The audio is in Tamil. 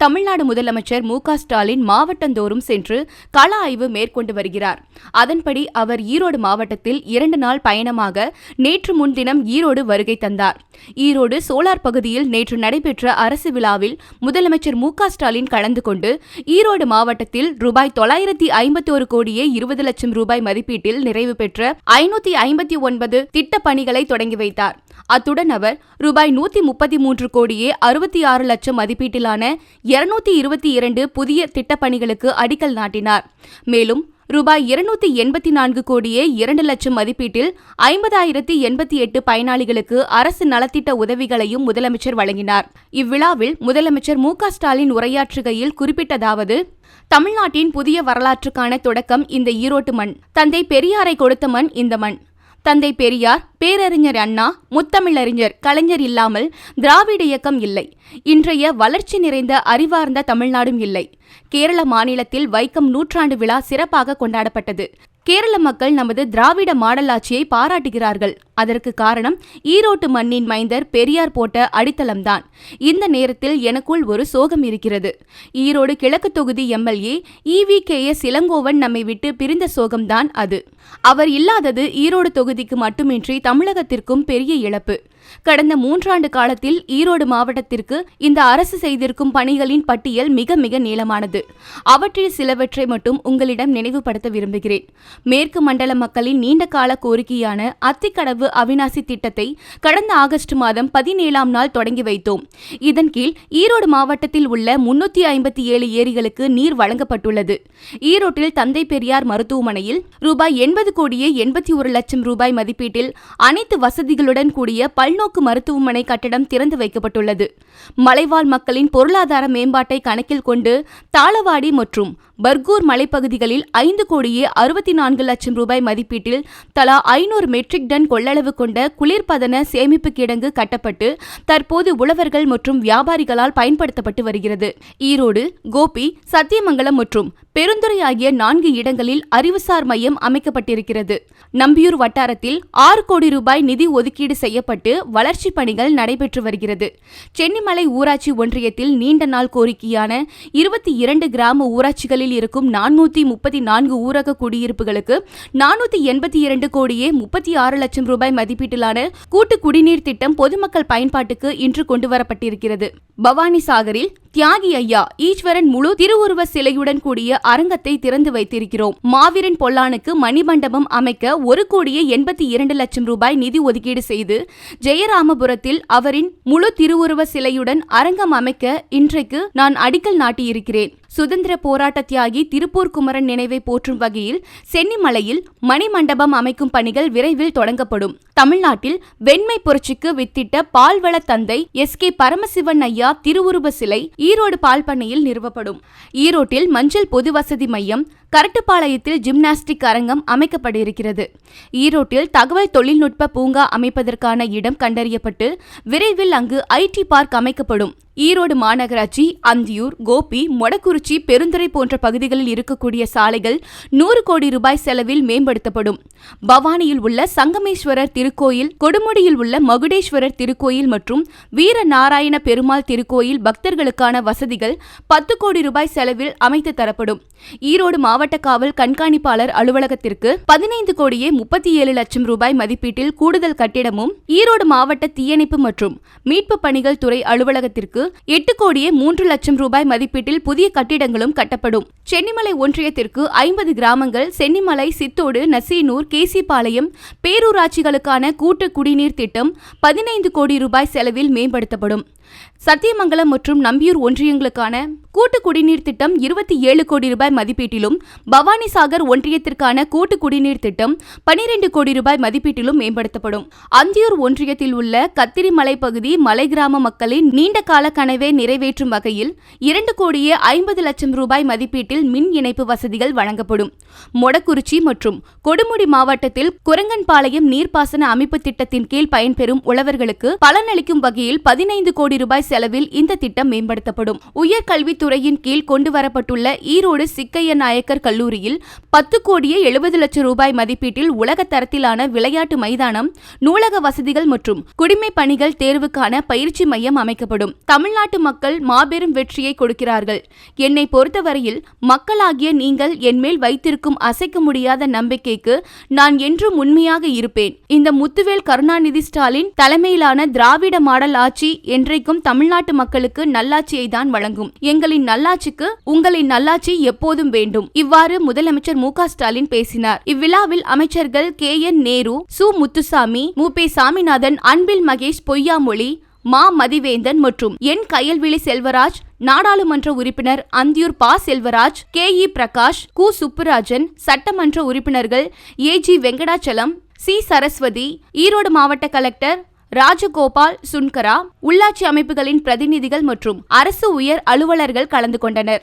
தமிழ்நாடு முதலமைச்சர் மு ஸ்டாலின் மாவட்டந்தோறும் சென்று கள ஆய்வு மேற்கொண்டு வருகிறார். அதன்படி அவர் ஈரோடு மாவட்டத்தில் இரண்டு நாள் பயணமாக நேற்று முன்தினம் ஈரோடு வருகை தந்தார். ஈரோடு சோலார் பகுதியில் நேற்று நடைபெற்ற அரசு விழாவில் முதலமைச்சர் மு ஸ்டாலின் கலந்து கொண்டு ஈரோடு மாவட்டத்தில் ரூபாய் தொள்ளாயிரத்தி ஐம்பத்தோரு கோடியே இருபது லட்சம் ரூபாய் மதிப்பீட்டில் நிறைவு பெற்ற ஐநூத்தி ஐம்பத்தி ஒன்பது திட்டப் பணிகளை தொடங்கி வைத்தார். அத்துடன் அவர் ரூபாய் நூத்தி முப்பத்தி மூன்று கோடியே அறுபத்தி ஆறு லட்சம் மதிப்பீட்டிலான இருநூத்தி இருபத்தி இரண்டு புதிய திட்டப்பணிகளுக்கு அடிக்கல் நாட்டினார். மேலும் ரூபாய் இருநூத்தி எண்பத்தி நான்கு கோடியே இரண்டு லட்சம் மதிப்பீட்டில் ஐம்பதாயிரத்தி எண்பத்தி எட்டு பயனாளிகளுக்கு அரசு நலத்திட்ட உதவிகளையும் முதலமைச்சர் வழங்கினார். இவ்விழாவில் முதலமைச்சர் மு ஸ்டாலின் உரையாற்றுகையில் குறிப்பிட்டதாவது தமிழ்நாட்டின் புதிய வரலாற்றுக்கான தொடக்கம் இந்த ஈரோட்டு மண் தந்தை பெரியாரை கொடுத்த மண் இந்த மண். தந்தை பெரியார் பேரறிஞர் அண்ணா முத்தமிழறிஞர் கலைஞர் இல்லாமல் திராவிட இயக்கம் இல்லை. இன்றைய வளர்ச்சி நிறைந்த அறிவார்ந்த தமிழ்நாடும் இல்லை. கேரள மாநிலத்தில் வைக்கம் நூற்றாண்டு விழா சிறப்பாக கொண்டாடப்பட்டது. கேரள மக்கள் நமது திராவிட மாடலாட்சியை பாராட்டுகிறார்கள். அதற்கு காரணம் ஈரோட்டு மண்ணின் மைந்தர் பெரியார் போட்ட அடித்தளம்தான். இந்த நேரத்தில் எனக்குள் ஒரு சோகம் இருக்கிறது. ஈரோடு கிழக்கு தொகுதி MLA E V K. S. Elangovan நம்மை விட்டு பிரிந்த சோகம்தான் அது. அவர் இல்லாதது ஈரோடு தொகுதிக்கு மட்டுமின்றி தமிழகத்திற்கும் பெரிய இழப்பு. கடந்த மூன்றாண்டு காலத்தில் ஈரோடு மாவட்டத்திற்கு இந்த அரசு செய்திருக்கும் பணிகளின் பட்டியல் மிக மிக நீளமானது. அவற்றில் சிலவற்றை மட்டும் உங்களிடம் நினைவுபடுத்த விரும்புகிறேன். மேற்கு மண்டல மக்களின் நீண்ட கால கோரிக்கையான அத்திக்கடவு அவினாசி திட்டத்தை கடந்த ஆகஸ்ட் மாதம் பதினேழாம் நாள் தொடங்கி வைத்தோம். இதன் கீழ் ஈரோடு மாவட்டத்தில் உள்ள முன்னூத்தி ஐம்பத்தி ஏழு ஏரிகளுக்கு நீர் வழங்கப்பட்டுள்ளது. ஈரோட்டில் தந்தை பெரியார் மருத்துவமனையில் ரூபாய் எண்பது கோடியே எண்பத்தி ஒரு லட்சம் ரூபாய் மதிப்பீட்டில் அனைத்து வசதிகளுடன் கூடிய பல்நோக்கு மருத்துவமனை கட்டடம் திறந்து வைக்கப்பட்டுள்ளது. மலைவாழ் மக்களின் பொருளாதார மேம்பாட்டை கணக்கில் கொண்டு தாளவாடி மற்றும் பர்கூர் மலைப்பகுதிகளில் ஐந்து கோடியே அறுபத்தி நான்கு லட்சம் ரூபாய் மதிப்பீட்டில் தலா ஐநூறு மெட்ரிக் டன் கொள்ளளவு கொண்ட குளிர்பதன சேமிப்பு கிடங்கு கட்டப்பட்டு தற்போது உழவர்கள் மற்றும் வியாபாரிகளால் பயன்படுத்தப்பட்டு வருகிறது. ஈரோடு கோபி சத்தியமங்கலம் மற்றும் பெருந்துறை ஆகிய நான்கு இடங்களில் அறிவுசார் மையம் அமைக்கப்பட்டிருக்கிறது. நம்பியூர் வட்டாரத்தில் ஆறு கோடி ரூபாய் நிதி ஒதுக்கீடு செய்யப்பட்டு வளர்ச்சிப் பணிகள் நடைபெற்று வருகிறது. சென்னிமலை ஊராட்சி ஒன்றியத்தில் நீண்ட நாள் கோரிக்கையான இருபத்தி இரண்டு கிராம ஊராட்சிகளில் இருக்கும் நானூற்றி முப்பத்தி நான்கு ஊரக குடியிருப்புகளுக்கு நானூத்தி எண்பத்தி இரண்டு கோடியே முப்பத்தி ஆறு லட்சம் ரூபாய் மதிப்பீட்டிலான கூட்டு குடிநீர் திட்டம் பொதுமக்கள் பயன்பாட்டுக்கு இன்று கொண்டுவரப்பட்டிருக்கிறது. பவானி சாகரில் தியாகி ஐயா ஈஸ்வரன் முழு திருவுருவ சிலையுடன் கூடிய அரங்கத்தை திறந்து வைத்திருக்கிறோம். மாவீரன் பொல்லானுக்கு மணிமண்டபம் அமைக்க ஒரு கோடியே எண்பத்தி இரண்டு லட்சம் ரூபாய் நிதி ஒதுக்கீடு செய்து ஜெயராமபுரத்தில் அவரின் முழு திருவுருவ சிலையுடன் அரங்கம் அமைக்க இன்றைக்கு நான் அடிக்கல் நாட்டியிருக்கிறேன். சுதந்திர போராட்ட தியாகி திருப்பூர் குமரன் நினைவை போற்றும் வகையில் சென்னிமலையில் மணிமண்டபம் அமைக்கும் பணிகள் விரைவில் தொடங்கப்படும். தமிழ்நாட்டில் வெண்மை புரட்சிக்கு வித்திட்ட பால்வள தந்தை எஸ் கே பரமசிவன் ஐயா திருவுருவ சிலை ஈரோடு பால் பண்ணையில் நிறுவப்படும். ஈரோட்டில் மஞ்சள் பொது வசதி மையம் கரட்டுப்பாளையத்தில் ஜிம்னாஸ்டிக் அரங்கம் அமைக்கப்பட்டிருக்கிறது. ஈரோட்டில் தகவல் தொழில்நுட்ப பூங்கா அமைப்பதற்கான இடம் கண்டறியப்பட்டு விரைவில் அங்கு ஐடி பார்க் அமைக்கப்படும். ஈரோடு மாநகராட்சி அந்தியூர் கோபி மொடக்குறிச்சி பெருந்துறை போன்ற பகுதிகளில் இருக்கக்கூடிய சாலைகள் நூறு கோடி ரூபாய் செலவில் மேம்படுத்தப்படும். பவானியில் உள்ள சங்கமேஸ்வரர் திருக்கோயில் கொடுமுடியில் உள்ள மகுடேஸ்வரர் திருக்கோயில் மற்றும் வீர நாராயண பெருமாள் திருக்கோயில் பக்தர்களுக்கான வசதிகள் பத்து கோடி ரூபாய் செலவில் அமைத்து தரப்படும். ஈரோடு மாவட்ட காவல் கண்காணிப்பாளர் அலுவலகத்திற்கு பதினைந்து கோடியே முப்பத்தி ஏழு லட்சம் ரூபாய் மதிப்பீட்டில் கூடுதல் கட்டிடமும் ஈரோடு மாவட்ட தீயணைப்பு மற்றும் மீட்பு பணிகள் துறை அலுவலகத்திற்கு எட்டு கோடியே மூன்று லட்சம் ரூபாய் மதிப்பீட்டில் புதிய கட்டிடங்களும் கட்டப்படும். சென்னிமலை ஒன்றியத்திற்கு ஐம்பது கிராமங்கள் சென்னிமலை சித்தோடு நசீனூர் கேசிபாளையம் பேரூராட்சிகளுக்கான கூட்டு குடிநீர் திட்டம் பதினைந்து கோடி ரூபாய் செலவில் மேம்படுத்தப்படும். சத்தியமங்கலம் மற்றும் நம்பியூர் ஒன்றியங்களுக்கான கூட்டு குடிநீர் திட்டம் இருபத்தி ஏழு கோடி ரூபாய் மதிப்பீட்டிலும் பவானிசாகர் ஒன்றியத்திற்கான கூட்டு குடிநீர் திட்டம் பனிரெண்டு கோடி ரூபாய் மதிப்பீட்டிலும் மேம்படுத்தப்படும். அந்தியூர் ஒன்றியத்தில் உள்ள கத்திரிமலை பகுதி மலை கிராம மக்களின் நீண்ட கால கனவை நிறைவேற்றும் வகையில் இரண்டு கோடியே ஐம்பது லட்சம் ரூபாய் மதிப்பீட்டில் மின் இணைப்பு வசதிகள் வழங்கப்படும். மொடக்குறிச்சி மற்றும் கொடுமுடி மாவட்டத்தில் குரங்கன்பாளையம் நீர்ப்பாசன அமைப்பு திட்டத்தின் கீழ் பயன்பெறும் உழவர்களுக்கு பலனளிக்கும் வகையில் பதினைந்து கோடி ரூபாய் செலவில் இந்த திட்டம் மேம்படுத்தப்படும். உயர்கல்வித்துறையின் கீழ் கொண்டு வரப்பட்டுள்ள ஈரோடு சிக்கைய நாயக்கர் கல்லூரியில் பத்து கோடியே எழுபது லட்சம் ரூபாய் மதிப்பீட்டில் உலக தரத்திலான விளையாட்டு மைதானம் நூலக வசதிகள் மற்றும் குடிமை பணிகள் தேர்வுக்கான பயிற்சி மையம் அமைக்கப்படும். தமிழ்நாட்டு மக்கள் மாபெரும் வெற்றியை கொடுக்கிறார்கள். என்னை பொறுத்தவரையில் மக்களாகிய நீங்கள் என்மேல் வைத்திருக்கும் அசைக்க முடியாத நம்பிக்கைக்கு நான் என்றும் உண்மையாக இருப்பேன். இந்த முத்துவேல் கருணாநிதி ஸ்டாலின் தலைமையிலான திராவிட மாடல் ஆட்சி என்றைக்கும் இருக்கும் தமிழ்நாட்டு மக்களுக்கு நல்லாட்சியை தான் வழங்கும். எங்களின் நல்லாட்சிக்கு உங்களின் நல்லாட்சி எப்போதும் வேண்டும். இவ்வாறு முதலமைச்சர் மு ஸ்டாலின் பேசினார். இவ்விழாவில் அமைச்சர்கள் கே என் நேரு சு. முத்துசாமி மு. பே. சாமிநாதன் அன்பில் மகேஷ் பொய்யாமொழி மா. மதிவேந்தன் மற்றும் என். கயல்விழி செல்வராஜ் நாடாளுமன்ற உறுப்பினர் அந்தியூர் பா. செல்வராஜ் கே. இ. பிரகாஷ் கு. சுப்புராஜன் சட்டமன்ற உறுப்பினர்கள் A. G. Venkatachalam C. Saraswathi Erode மாவட்ட கலெக்டர் ராஜகோபால் சுன்கரா உள்ளாட்சி அமைப்புகளின் பிரதிநிதிகள் மற்றும் அரசு உயர் அலுவலர்கள் கலந்து கொண்டனர்.